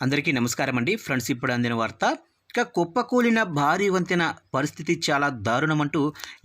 అందరికీ నమస్కారం అండి. ఫ్రెండ్స్ ఇప్పుడు అందిన వార్త ఇక కుప్పకూలిన భారీ వంతెన పరిస్థితి చాలా దారుణం అంటూ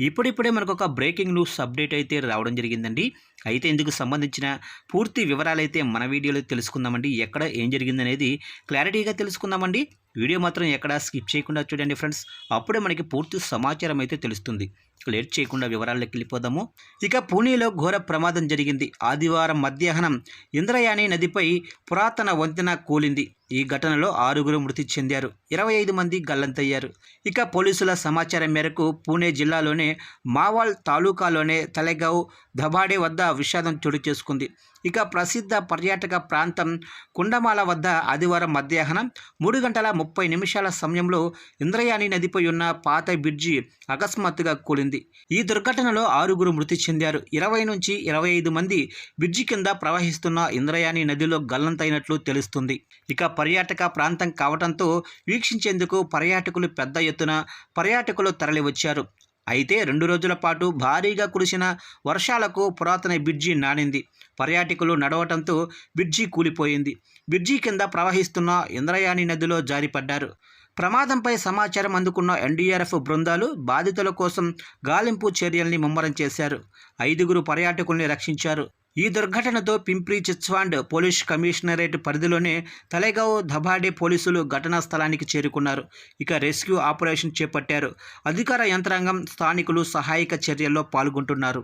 ఇప్పుడిప్పుడే మనకు ఒక బ్రేకింగ్ న్యూస్ అప్డేట్ అయితే రావడం జరిగిందండి. అయితే ఇందుకు సంబంధించిన పూర్తి వివరాలైతే మన వీడియోలో తెలుసుకుందామండి. ఎక్కడ ఏం జరిగిందనేది క్లారిటీగా తెలుసుకుందామండి. వీడియో మాత్రం ఎక్కడా స్కిప్ చేయకుండా చూడండి ఫ్రెండ్స్. అప్పుడే మనకి పూర్తి సమాచారం అయితే తెలుస్తుంది. లేట్ చేయకుండా వివరాల్లోకి వెళ్ళిపోదాము. ఇక పూణేలో ఘోర ప్రమాదం జరిగింది. ఆదివారం మధ్యాహ్నం ఇంద్రయాని నదిపై పురాతన వంతెన కూలింది. ఈ ఘటనలో ఆరుగురు మృతి చెందారు. ఇరవై ఐదు మంది గల్లంతయ్యారు ఇక పోలీసుల సమాచారం మేరకు పూణే జిల్లాలోనే మావాల్ తాలూకాలోనే తలెగావ్ ధబాడే వద్ద విషాదం చోటు చేసుకుంది. ఇక ప్రసిద్ధ పర్యాటక ప్రాంతం కుండమాల వద్ద ఆదివారం మధ్యాహ్నం మూడు గంటల ముప్పై నిమిషాల సమయంలో ఇంద్రయాణి నదిపై ఉన్న పాత బ్రిడ్జి అకస్మాత్తుగా కూలింది. ఈ దుర్ఘటనలో ఆరుగురు మృతి చెందారు. ఇరవై నుంచి ఇరవై ఐదు మంది బ్రిడ్జి కింద ప్రవహిస్తున్న ఇంద్రయాణి నదిలో గల్లంతైనట్లు తెలుస్తుంది. ఇక పర్యాటక ప్రాంతం కావడంతో వీక్షించేందుకు పర్యాటకులు పెద్ద ఎత్తున పర్యాటకులు తరలివచ్చారు. అయితే రెండు రోజుల పాటు భారీగా కురిసిన వర్షాలకు పురాతన బ్రిడ్జి నానింది. పర్యాటకులు నడవటంతో బ్రిడ్జి కూలిపోయింది. బ్రిడ్జి కింద ప్రవహిస్తున్న ఇంద్రయాణి నదిలో జారిపడ్డారు. ప్రమాదంపై సమాచారం అందుకున్న ఎన్డీఆర్ఎఫ్ బృందాలు బాధితుల కోసం గాలింపు చర్యల్ని ముమ్మరం చేశారు. ఐదుగురు పర్యాటకుల్ని రక్షించారు. ఈ దుర్ఘటనతో పింప్రి చిచ్వాండ్ పోలీస్ కమిషనరేట్ పరిధిలోనే తలేగావ్ ధబాడే పోలీసులు ఘటనా స్థలానికి చేరుకున్నారు. ఇక రెస్క్యూ ఆపరేషన్ చేపట్టారు. అధికార యంత్రాంగం స్థానికులు సహాయక చర్యల్లో పాల్గొంటున్నారు.